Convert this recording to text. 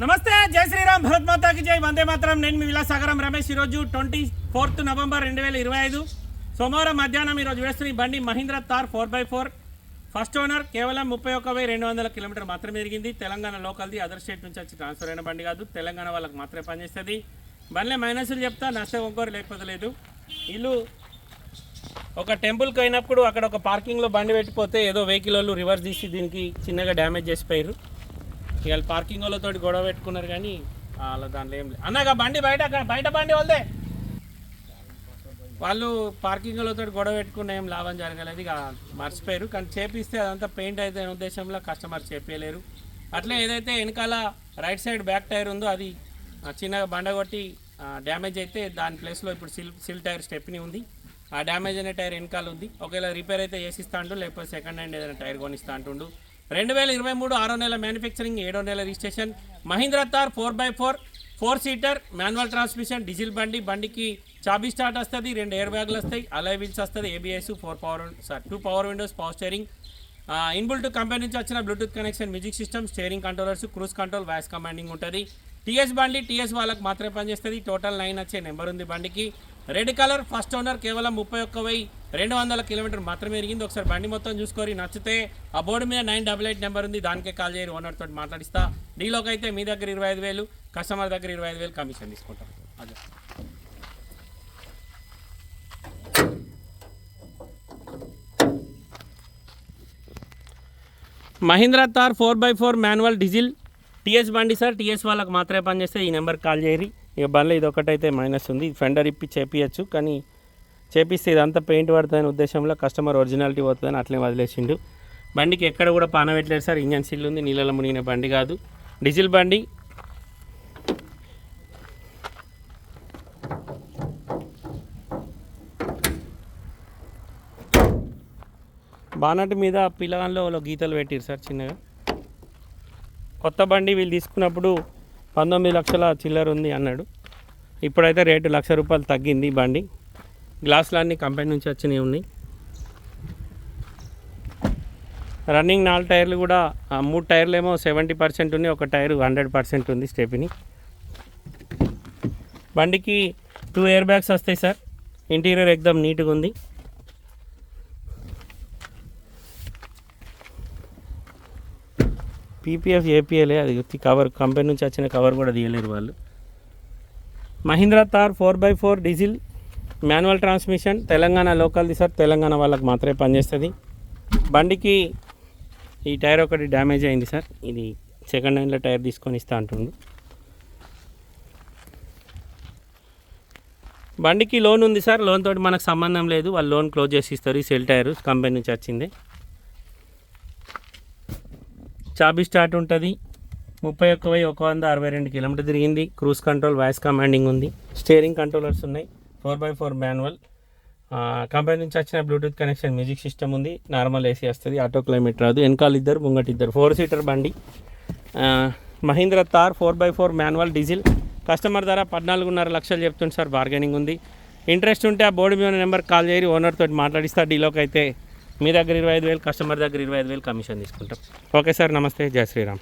నమస్తే జై శ్రీరామ్ భరత్ మాతాకి జై. వందే మాత్రం. నేను మీ విలాసాగరం రమేష్. ఈరోజు ట్వంటీ ఫోర్త్ నవంబర్ రెండు వేల ఇరవై ఐదు. సోమవారం మధ్యాహ్నం ఈరోజు వేస్తున్న ఈ బండి Mahindra Thar four by four. First owner కేవలం ముప్పై ఒక్క వెయ్యి రెండు వందల కిలోమీటర్ మాత్రమే తిరిగింది. తెలంగాణ లోకల్ది అదర్ స్టేట్ నుంచి వచ్చి ట్రాన్స్ఫర్ అయిన బండి కాదు. తెలంగాణ వాళ్ళకి మాత్రమే పనిచేస్తుంది. బండ్లే మైనస్లు చెప్తా నష్టం ఒక్కోరు లేకపోతే లేదు. వీళ్ళు ఒక టెంపుల్కి అయినప్పుడు అక్కడ ఒక పార్కింగ్లో బండి పెట్టిపోతే ఏదో వెహికల్ వాళ్ళు రివర్స్ తీసి దీనికి చిన్నగా డ్యామేజ్ చేసిపోయారు ఇవాళ పార్కింగ్ వాళ్ళతో గొడవ పెట్టుకున్నారు కానీ వాళ్ళ దాంట్లో ఏం లేదు. అన్నాక బండి బయట బయట బండి వాళ్ళదే. వాళ్ళు పార్కింగ్ వాళ్ళతో గొడవ పెట్టుకున్న ఏం లాభం జరగలేదు. ఇక మర్చిపోయారు. కానీ చేపిస్తే అదంతా పెయింట్ అయితే ఉద్దేశంలో కస్టమర్ చెప్పలేరు అట్లే ఏదైతే వెనకాల రైట్ సైడ్ బ్యాక్ టైర్ ఉందో అది చిన్నగా బండ కొట్టి డ్యామేజ్ అయితే దాని ప్లేస్లో ఇప్పుడు సిల్ సిల్ టైర్ స్టెప్ని ఉంది. ఆ డ్యామేజ్ అనే టైర్ వెనకాల ఉంది. ఒకవేళ రిపేర్ అయితే చేసిస్తా అంటు లేకపోతే సెకండ్ హ్యాండ్ ఏదైనా టైర్ కొనిస్తా అంటుండు. రెండు వేల ఇరవై మూడు ఆరో నెల మ్యానుఫ్యాక్చరింగ్ ఏడో నెల registration. Mahindra Thar four by four four seater manual transmission diesel బండి బండికి చాబీ స్టార్ట్ వస్తుంది రెండు ఎయిర్ బ్యాగ్లు వస్తాయి అలై వీల్స్ వస్తుంది ABS four power sir two power windows power steering. Inbuilt company నుంచి వచ్చిన Bluetooth connection music system steering controllers cruise control voice commanding ఉంటుంది. టీఎస్ బండి టీఎస్ వాళ్ళకి మాత్రమే పనిచేస్తుంది టోటల్ నైన్ వచ్చే నెంబర్ ఉంది బండికి. రెడ్ కలర్ ఫస్ట్ ఓనర్ కేవలం ముప్పై ఒక్క వెయ్యి రెండు వందల కిలోమీటర్ మాత్రమే ఎరిగింది. ఒకసారి బండి మొత్తం చూసుకొని నచ్చితే ఆ బోర్డు మీద నైన్ డబల్ ఎయిట్ నెంబర్ ఉంది. దానికే కాల్ చేయరు ఓనర్ తోటి మాట్లాడిస్తా. డీలోకి అయితే మీ దగ్గర ఇరవై ఐదు వేలు కస్టమర్ దగ్గర ఇరవై ఐదు వేలు కమిషన్ తీసుకుంటాం. అదే. Mahindra Thar four by four manual diesel. TS బండి సార్ టీఎస్ వాళ్ళకి మాత్రమే పనిచేస్తే ఈ నెంబర్కి కాల్ చేయరు. ఇక బండ్లో ఇది ఒకటైతే మైనస్ ఉంది ఫెండర్ ఇప్పి చేపియచ్చు కానీ చేపిస్తే ఇదంతా పెయింట్ పడుతుందనే ఉద్దేశంలో కస్టమర్ ఒరిజినాలిటీ పోతుందని అట్లే వదిలేసిండు. బండికి ఎక్కడ కూడా పాన పెట్టలేదు సార్. ఇంజన్ సీల్ ఉంది నీళ్ళలో మునిగిన బండి కాదు. డీజిల్ బండి. బానట్ మీద పిల్లగాల్లో గీతలు పెట్టారు సార్ చిన్నగా. కొత్త బండి వీళ్ళు తీసుకున్నప్పుడు పంతొమ్మిది లక్షల చిల్లర ఉంది అన్నాడు. ఇప్పుడైతే రేటు లక్ష రూపాయలు తగ్గింది బండి. గ్లాసులు అన్ని కంపెనీ నుంచి వచ్చినవి ఉన్నాయి. రన్నింగ్ నాలుగు టైర్లు కూడా మూడు టైర్లు ఏమో సెవెంటీ పర్సెంట్ ఉన్నాయి ఒక టైర్ హండ్రెడ్ పర్సెంట్ ఉంది స్టెపిని బండికి టూ ఇయర్ బ్యాగ్స్ వస్తాయి సార్. ఇంటీరియర్ ఎక్దమ్ నీట్గా ఉంది. పీపీఎఫ్ ఏపీఎలే అది కవర్ కంపెనీ నుంచి వచ్చిన కవర్ కూడా తీయలేరు వాళ్ళు. Mahindra Thar four by four diesel manual transmission Telangana లోకల్ది sir Telangana వాళ్ళకి మాత్రమే పనిచేస్తుంది. బండికి ఈ టైర్ ఒకటి డ్యామేజ్ అయింది సార్ ఇది సెకండ్ హ్యాండ్లో టైర్ తీసుకొని ఇస్తా అంటుండు. బండికి లోన్ ఉంది సార్ లోన్ తోటి మనకు సంబంధం లేదు వాళ్ళు లోన్ క్లోజ్ చేసి ఇస్తారు ఈ సెల్ టైర్ కంపెనీ నుంచి వచ్చింది. చాబీ స్టార్ట్ ఉంటుంది. ముప్పై ఒక్క వెయ్యి ఒక వంద అరవై రెండు కిలోమీటర్ తిరిగింది. క్రూజ్ కంట్రోల్ వాయిస్ కమాండింగ్ ఉంది. స్టీరింగ్ కంట్రోలర్స్ ఉన్నాయి. Four by four manual. Company నుంచి వచ్చిన బ్లూటూత్ కనెక్షన్ మ్యూజిక్ సిస్టమ్ ఉంది. నార్మల్ ఏసీ వస్తుంది ఆటో క్లైమేట్ రాదు. వెనకాల ఇద్దరు ముంగటి ఇద్దరు. ఫోర్ సీటర్ బండి. Mahindra Thar four by four manual diesel. Customer ధర పద్నాలుగున్నర లక్షలు చెప్తుంది సార్. బార్గెనింగ్ ఉంది. ఇంట్రెస్ట్ ఉంటే ఆ బోర్డు మీద నెంబర్ కాల్ చేయరు ఓనర్తో మాట్లాడిస్తారు డీలోకి అయితే మీ దగ్గర ఇరవై ఐదు వేలు కస్టమర్ దగ్గర ఇరవై ఐదు వేలు కమిషన్ తీసుకుంటాం. ఓకే సార్ నమస్తే. జై శ్రీరామ్.